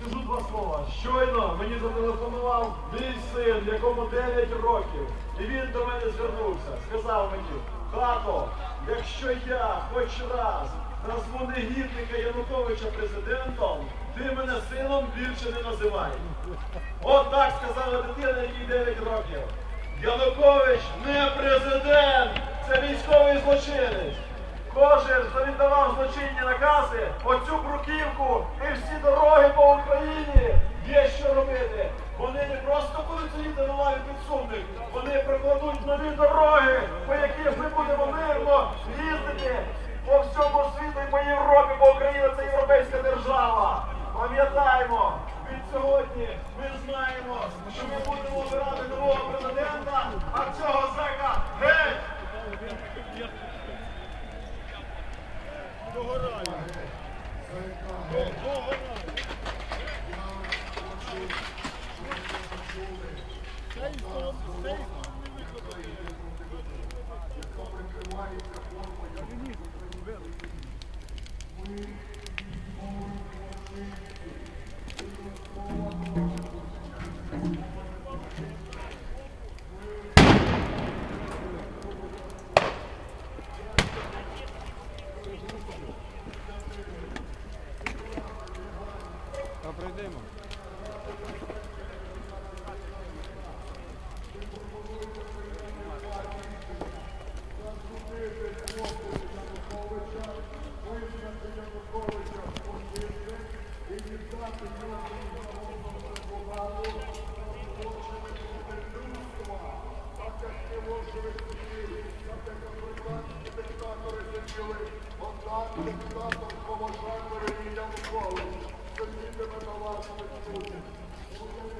скажу два слова. Щойно мені зателефонував мій син, якому 9 років. І він до мене звернувся. Сказав мені, тато, якщо я хоч раз назву негідника Януковича президентом, ти мене сином більше не називай. От так сказала дитина, якій 9 років. Янукович не президент, це військовий злочинець. Кожен, хто віддавав злочинні накази, оцю бруківку і всі дороги по Україні є що робити. Вони не просто будуть сидіти на лаві підсудних, вони прокладуть нові дороги, по яких ми будемо мирно їздити по всьому світу і по Європі, бо Україна це європейська держава. Пам'ятаємо, від сьогодні ми знаємо, що ми будемо обирати нового президента, а цього зека геть! Та прийдемо. Девочки, Thank you.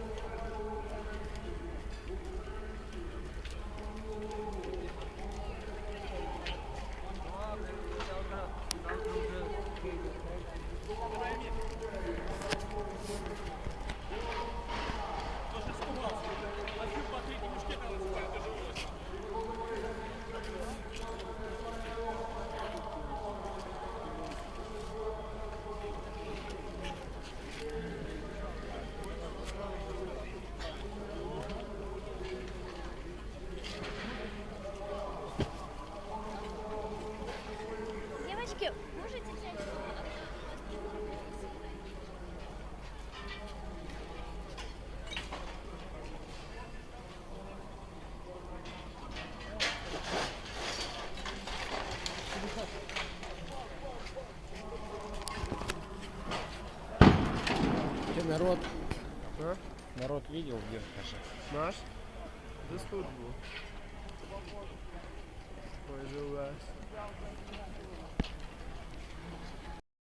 Народ. Народ видел, где-то. Наш? Здесь тут був.